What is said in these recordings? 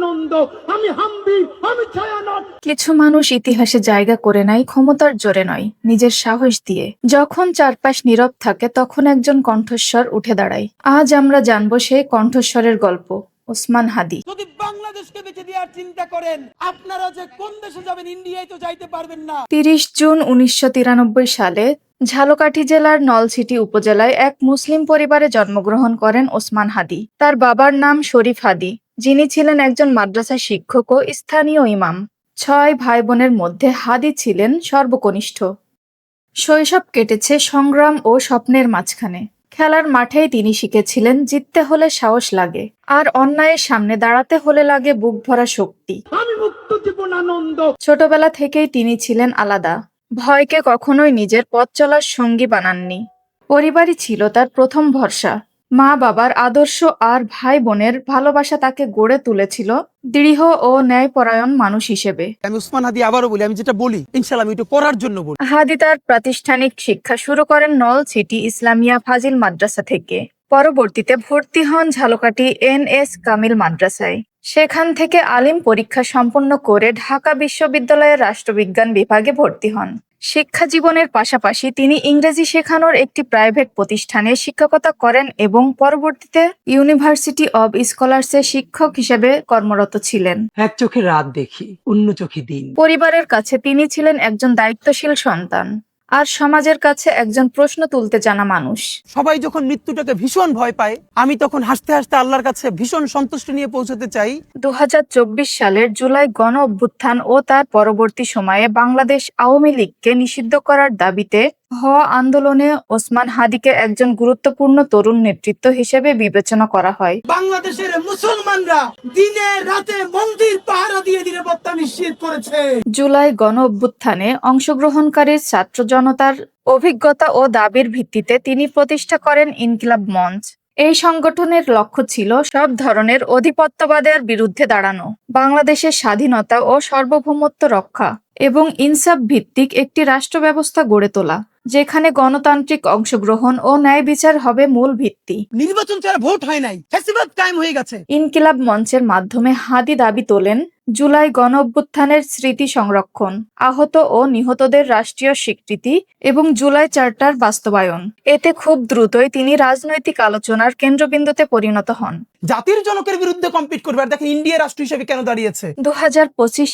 জীবনানন্দ আমি হাম্বি আমি ছায়ানট। কিছু মানুষ ইতিহাসে জায়গা করে নেয় ক্ষমতার জোরে নয় নিজের সাহস দিয়ে। যখন চারপাশ নীরব থাকে তখন একজন কণ্ঠস্বর উঠে দাঁড়ায়। আজ আমরা জানব সেই কণ্ঠস্বরের গল্প ওসমান হাদি। যদি বাংলাদেশকে বেঁচে দেওয়ার চিন্তা করেন আপনারা যে কোন দেশে যাবেন ইন্ডিয়ায় তো যাইতে পারবেন না। তিরিশ জুন উনিশশো তিরানব্বই সালে ঝালকাঠি জেলার নলছিটি উপজেলায় এক মুসলিম পরিবারে জন্মগ্রহণ করেন ওসমান হাদি। তার বাবার নাম শরীফ হাদি। যিনি ছিলেন একজন মাদ্রাসা শিক্ষক ও স্থানীয় ইমাম। ছয় ভাই বোনের মধ্যে হাদি ছিলেন সর্বকনিষ্ঠ। শৈশব কেটেছে সংগ্রাম ও স্বপ্নের মাঝখানে। খেলার মাঠেই তিনি শিখেছিলেন জিততে হলে সাহস লাগে আর অন্যায়ের সামনে দাঁড়াতে হলে লাগে বুক ভরা শক্তি। ছোটবেলা থেকেই তিনি ছিলেন আলাদা। ভয়কে কখনোই নিজের পথ চলার সঙ্গী বানাননি। পরিবারই ছিল তার প্রথম ভরসা। মা বাবার আদর্শ আর ভাই বোনের ভালোবাসা তাকে গড়ে তুলেছিল দৃঢ় ও ন্যায়পরায়ণ মানুষ হিসেবে। আমি উসমান হাদি আবারও বলি আমি যেটা বলি ইনশাল্লাহ আমি এটা করার জন্য বলি। হাদি তার প্রাতিষ্ঠানিক শিক্ষা শুরু করেন নল সিটি ইসলামিয়া ফাজিল মাদ্রাসা থেকে। পরবর্তীতে ভর্তি হন ঝালকাঠি এন এস কামিল মাদ্রাসায়। সেখান থেকে আলিম পরীক্ষা সম্পন্ন করে ঢাকা বিশ্ববিদ্যালয়ের রাষ্ট্রবিজ্ঞান বিভাগে ভর্তি হন। শিক্ষা জীবনের পাশাপাশি তিনি ইংরেজি শেখানোর একটি প্রাইভেট প্রতিষ্ঠানে শিক্ষকতা করেন এবং পরবর্তীতে ইউনিভার্সিটি অব স্কলার্সে শিক্ষক হিসেবে কর্মরত ছিলেন। এক চোখে রাত দেখি অন্য চোখে দিন। পরিবারের কাছে তিনি ছিলেন একজন দায়িত্বশীল সন্তান। আর সমাজের কাছে একজন প্রশ্ন তুলতে জানা মানুষ। সবাই যখন মৃত্যুটাকে ভীষণ ভয় পায় আমি তখন হাসতে হাসতে আল্লাহর কাছে ভীষণ সন্তুষ্টি নিয়ে পৌঁছতে চাই। দু হাজার চব্বিশ সালের জুলাই গণ অভ্যুত্থান ও তার পরবর্তী সময়ে বাংলাদেশ আওয়ামী লীগকে নিষিদ্ধ করার দাবিতে হওয়া আন্দোলনে ওসমান হাদিকে একজন গুরুত্বপূর্ণ তরুণ নেতৃত্ব হিসেবে বিবেচনা করা হয়। বাংলাদেশের মুসলমানরা দিনে রাতে মন্দির পাহারা দিয়ে নিরাপত্তা নিশ্চিত করেছে। জুলাই গণ অভ্যুত্থানে অংশগ্রহণকারী ছাত্র জনতার অভিজ্ঞতা ও দাবির ভিত্তিতে তিনি প্রতিষ্ঠা করেন ইনকিলাব মঞ্চ। এই সংগঠনের লক্ষ্য ছিল সব ধরনের অধিপত্যবাদের বিরুদ্ধে দাঁড়ানো বাংলাদেশের স্বাধীনতা ও সার্বভৌমত্ব রক্ষা এবং ইনসাফ ভিত্তিক একটি রাষ্ট্র ব্যবস্থা গড়ে তোলা। যেখানে গণতান্ত্রিক অংশগ্রহণ ও ন্যায় বিচার হবে মূল ভিত্তি। নির্বাচন ছাড়া ভোট হয় নাই। ফ্যাসিবাদ কায়েম হয়ে গেছে। ইনকিলাব মঞ্চের মাধ্যমে হাদি দাবি তোলেন জুলাই গণ অভ্যুত্থানের স্মৃতি সংরক্ষণ আহত ও নিহতদের রাষ্ট্রীয় স্বীকৃতি এবং জুলাই চার্টার বাস্তবায়ন। এতে খুব দ্রুতই তিনি রাজনৈতিক আলোচনার কেন্দ্রবিন্দুতে পরিণত হন। জাতির জনকের বিরুদ্ধে কম্পিট করবে। আর দেখেন ইন্ডিয়া রাষ্ট্র হিসেবে কেন দাঁড়িয়েছে? দু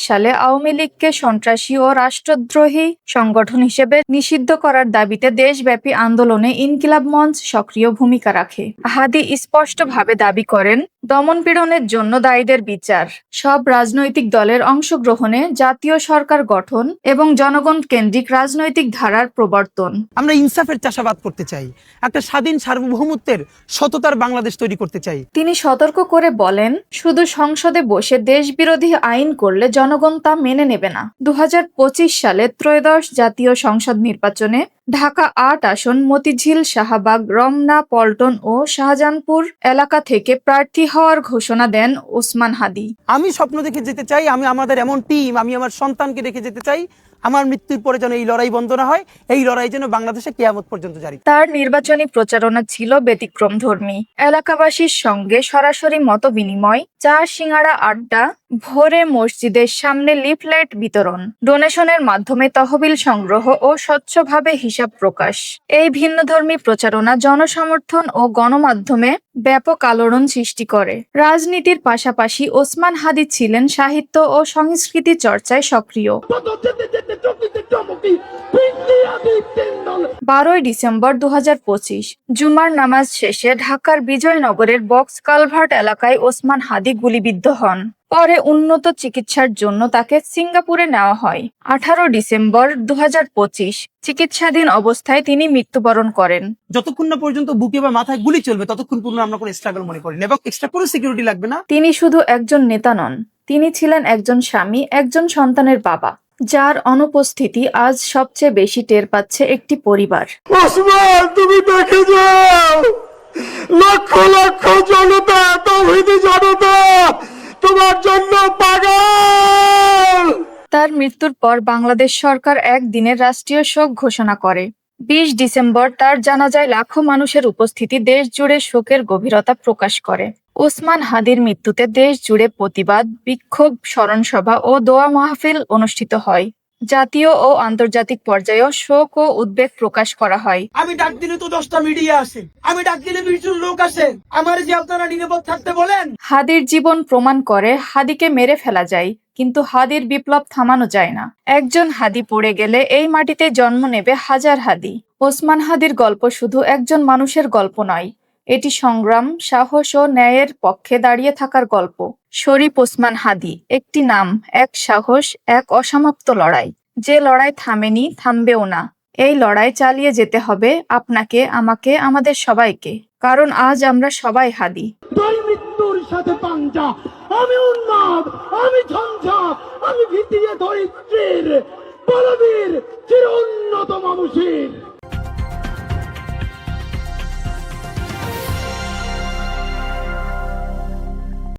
সালে আওয়ামী লীগকে সন্ত্রাসী ও রাষ্ট্রদ্রোহী সংগঠন হিসেবে নিষিদ্ধ করার দাবিতে দেশব্যাপী আন্দোলনে ইনকিলাব মঞ্চ সক্রিয় ভূমিকা রাখে। হাদি স্পষ্টভাবে দাবি করেন দমনপীড়নের জন্য দায়ীদের বিচার। সব রাজনৈতিক দলের অংশগ্রহণে জাতীয় সরকার গঠন এবং জনগণ কেন্দ্রিক রাজনৈতিক ধারার প্রবর্তন। আমরা ইনসাফের চাষাবাদ করতে চাই। একটা স্বাধীন সার্বভৌমত্বের সততার বাংলাদেশ তৈরি করতে চাই। তিনি সতর্ক করে বলেন, শুধু সংসদে বসে দেশবিরোধী আইন করলে জনগণ তা মেনে নেবে না। দু হাজার পঁচিশ সালে ত্রয়োদশ জাতীয় সংসদ নির্বাচনে ঢাকা আট আসন মতিঝিল শাহবাগ রমনা পল্টন ও শাহজাহানপুর এলাকা থেকে প্রার্থী হওয়ার ঘোষণা দেন ওসমান হাদি। আমি স্বপ্ন দেখে যেতে চাই আমি আমাদের এমন টিম আমি আমার সন্তানকে রেখে যেতে চাই আমার মৃত্যুর পরে যেন এই লড়াই বন্ধ না হয় এই লড়াই যেন বাংলাদেশে কেয়ামত পর্যন্ত জারি। তার নির্বাচনী প্রচারণা ছিল ব্যতিক্রম ধর্মী এলাকাবাসীর সঙ্গে সরাসরি মত বিনিময় চা সিঙ্গাড়া আড্ডা ভোরে মসজিদের সামনে লিফলেট বিতরণ, ডোনেশনের মাধ্যমে তহবিল সংগ্রহ ও স্বচ্ছভাবে হিসাব প্রকাশ। এই ভিন্নধর্মী প্রচারণা জনসমর্থন ও গণমাধ্যমে ব্যাপক আলোড়ন সৃষ্টি করে। রাজনীতির পাশাপাশি ওসমান হাদি ছিলেন সাহিত্য ও সংস্কৃতি চর্চায় সক্রিয়। বারোই ডিসেম্বর দু হাজার পঁচিশ, জুমার নামাজ শেষে ঢাকার বিজয়নগরের বক্স কালভার্ট এলাকায় ওসমান হাদি গুলিবিদ্ধ হন। পরে উন্নত চিকিৎসার জন্য তাকে সিঙ্গাপুরে নেওয়া হয়। আঠারো ডিসেম্বর দু চিকিৎসাধীন অবস্থায় তিনি মৃত্যুবরণ করেন। যতক্ষণ না পর্যন্ত বুকে বা মাথায় গুলি চলবে ততক্ষণ পর্যন্ত আমরা কোনো স্ট্রাগল মনে করি না এবং এক্সট্রা কোনো সিকিউরিটি লাগবে না। তিনি শুধু একজন নেতা নন তিনি ছিলেন একজন স্বামী একজন সন্তানের বাবা যার অনুপস্থিতি আজ সবচেয়ে বেশি টের পাচ্ছে একটি পরিবার। তুমি দেখে যাও! লক্ষ লক্ষ জনতা তোমার জন্য পাগল! তার মৃত্যুর পর বাংলাদেশ সরকার একদিনের রাষ্ট্রীয় শোক ঘোষণা করে। বিশ ডিসেম্বর তার জানাজায় লাখো মানুষের উপস্থিতি দেশ জুড়ে শোকের গভীরতা প্রকাশ করে। ওসমান হাদির মৃত্যুতে দেশ জুড়ে প্রতিবাদ, বিক্ষোভ, স্মরণসভা ও দোয়া মাহফিল অনুষ্ঠিত হয়। জাতীয় ও আন্তর্জাতিক পর্যায়েও শোক ও উদ্বেগ প্রকাশ করা হয়। আমি ডাক দিলে তো দশটা মিডিয়া আসে। আমি ডাক দিলে বিশ জন লোক আসে। আমার যে আপনারা নিরাপদ থাকতে বলেন। হাদির জীবন প্রমাণ করে হাদিকে মেরে ফেলা যায় কিন্তু হাদির বিপ্লব থামানো যায় না। একজন হাদি পড়ে গেলে এই মাটিতে জন্ম নেবে হাজার হাদি। ওসমান হাদির গল্প শুধু একজন মানুষের গল্প নয় এটি সংগ্রাম, সাহস ও ন্যায়ের পক্ষে দাঁড়িয়ে থাকার গল্প। শরীফ ওসমান হাদি, একটি নাম, এক সাহস, এক অসমাপ্ত লড়াই। যে লড়াই থামেনি, থামবেও না। এই লড়াই চালিয়ে যেতে হবে আপনাকে, আমাকে, আমাদের সবাইকে। কারণ আজ আমরা সবাই হাদি। মৃত্যুর সাথে পাঞ্জা, আমি উন্মাদ, আমি আমি ভিতিয়ে ধরিত্রীর চির উন্নত মানুষের।